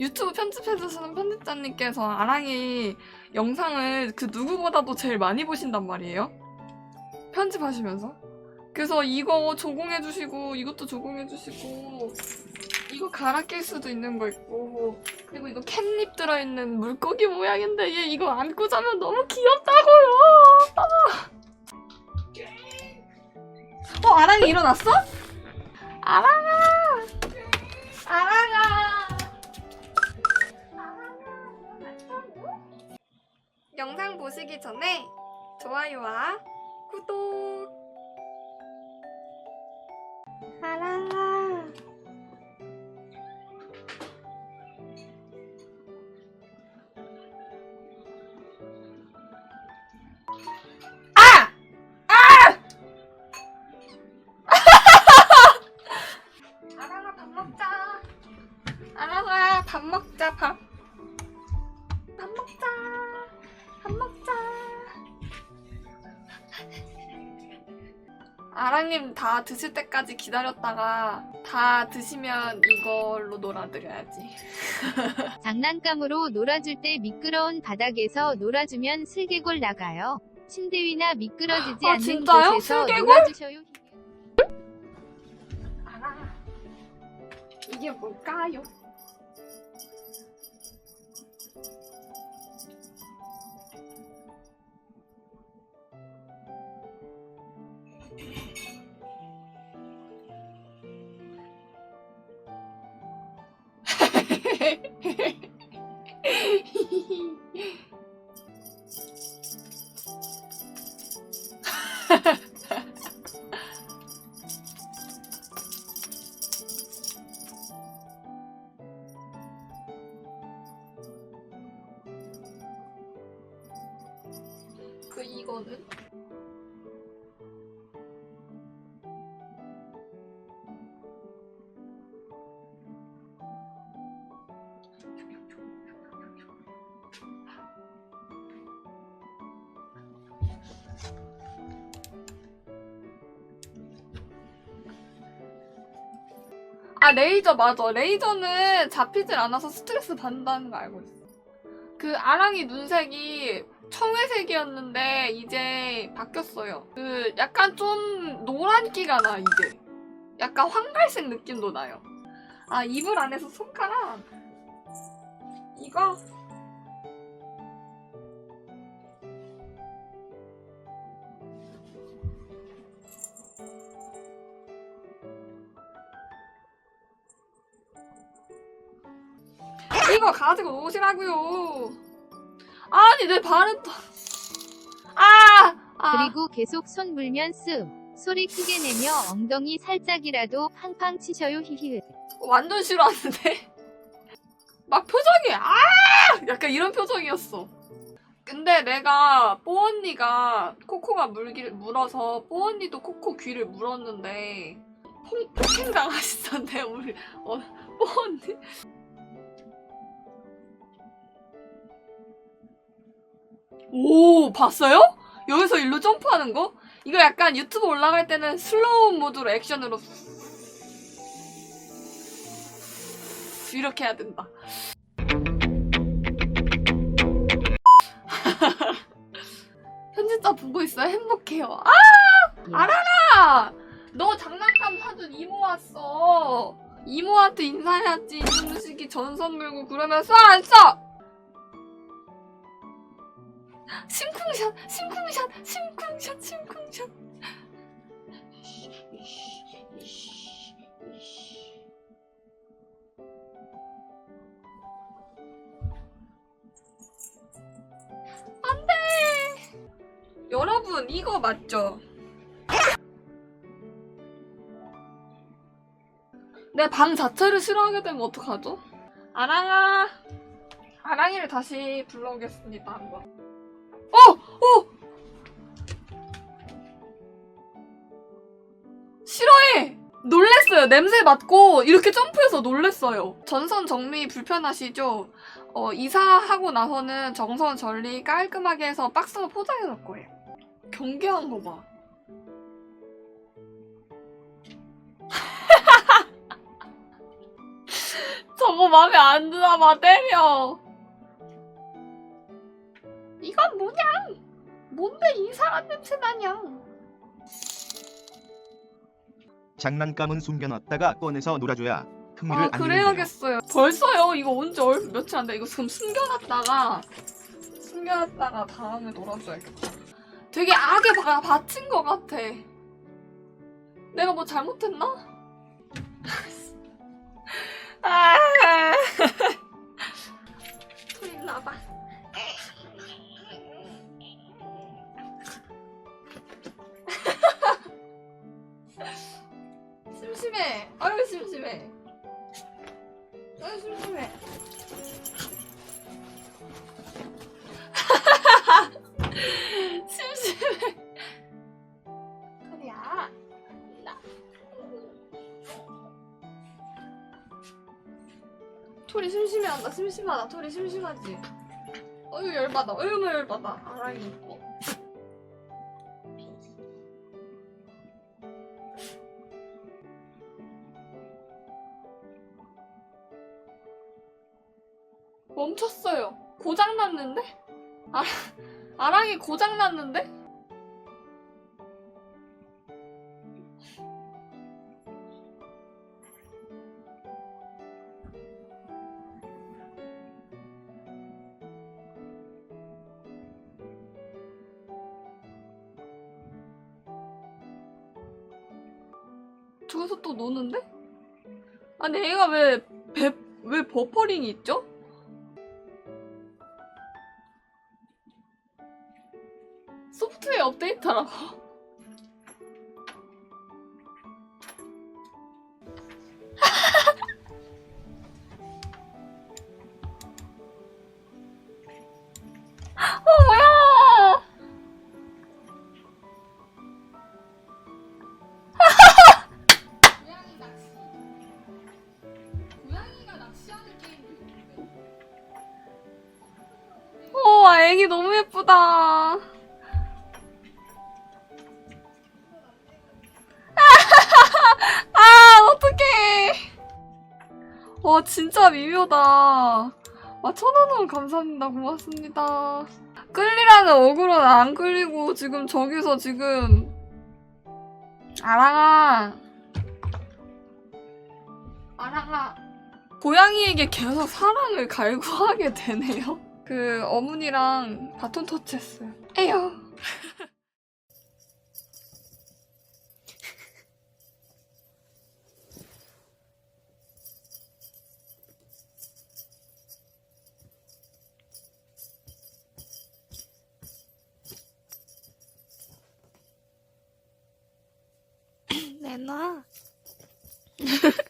유튜브 편집해주시는 편집자님께서 아랑이 영상을 그 누구보다도 제일 많이 보신단 말이에요. 편집하시면서. 그래서 이거 조공해주시고 이것도 조공해주시고 이거 갈아 낄 수도 있는 거 있고 그리고 이거 캣닙 들어있는 물고기 모양인데 얘 이거 안고 자면 너무 귀엽다고요. 아. 어 아랑이 일어났어? 아랑아 아랑아 영상 보시기 전에 좋아요와 구독 아랑아 아! 아랑아 밥 먹자. 아랑아 밥 먹자 밥. 밥 아랑님 다 드실 때까지 기다렸다가 다 드시면 이걸로 놀아드려야지. 장난감으로 놀아줄 때 미끄러운 바닥에서 놀아주면 슬개골 나가요. 침대 위나 미끄러지지 아, 않는 진짜요? 곳에서 슬개골? 놀아주셔요. 아랑아 이게 뭘까요? 그 이거는 아 레이저 맞아 레이저는 잡히질 않아서 스트레스 받는다는 거 알고 있어 그 아랑이 눈색이 청회색이었는데 이제 바뀌었어요. 그 약간 좀 노란기가 나 이게. 약간 황갈색 느낌도 나요. 아 이불 안에서 손가락 이거 이거 가지고 오시라고요. 아니 내 발은 또 아! 아. 그리고 계속 손 물면 쓱 소리 크게 내며 엉덩이 살짝이라도 팡팡 치셔요 히히. 완전 싫어하는데 막 표정이 아 약간 이런 표정이었어 근데 내가 뽀 언니가 코코가 물기를 물어서 뽀 언니도 코코 귀를 물었는데 폭- 폭행 당하시던데 우리 어, 뽀 언니 오 봤어요? 여기서 일로 점프하는 거? 이거 약간 유튜브 올라갈 때는 슬로우 모드로 액션으로 이렇게 해야 된다. 편집자 보고 있어요. 행복해요. 아, 알아라! 너 장난감 사준 이모 왔어. 이모한테 인사해야지. 이모식이 전선 물고 그러면 쏴, 안 쏴! 심쿵샷, 심쿵샷, 심쿵샷, 심쿵샷. 여러분 이거 맞죠? 내 방 자체를 싫어하게 되면 어떡하죠? 아랑아 아랑이를 다시 불러오겠습니다 한번 어! 어! 싫어해! 놀랬어요 냄새 맡고 이렇게 점프해서 놀랬어요 전선 정리 불편하시죠? 어, 이사하고 나서는 정선 전리 깔끔하게 해서 박스로 포장해 놓을 거예요 경계한 거 봐. 저거 맘에 안 드나 봐 때려. 이건 뭐냐? 뭔데 이상한 냄새 나냐? 장난감은 숨겨놨다가 꺼내서 놀아줘야 흥미를 아 안 잃는데요. 그래야겠어요. 벌써요. 이거 온지 얼 며칠 안 돼. 이거 지금 숨겨놨다가 숨겨놨다가 다음에 놀아줘야겠다. 되게 악에 바, 바친 것 같아. 내가 뭐 잘못했나? 아. 심심하다. 토리 심심하지. 어유 열받아. 어유 열받아. 아라이 먹고. 멈췄어요. 고장 났는데? 아, 아랑이 고장 났는데? 저기서 또 노는데? 아니 얘가 왜, 배, 왜 버퍼링이 있죠? 소프트웨어 업데이트라고. 예쁘다. 아, 어떡해. 와, 진짜 미묘다. 와, 천원원 감사합니다. 고맙습니다. 끌리라는 어그로는 안 끌리고, 지금 저기서 지금. 아랑아. 아랑아. 고양이에게 계속 사랑을 갈구하게 되네요. 그, 어머니랑 바톤 터치했어요. 에요. 내놔.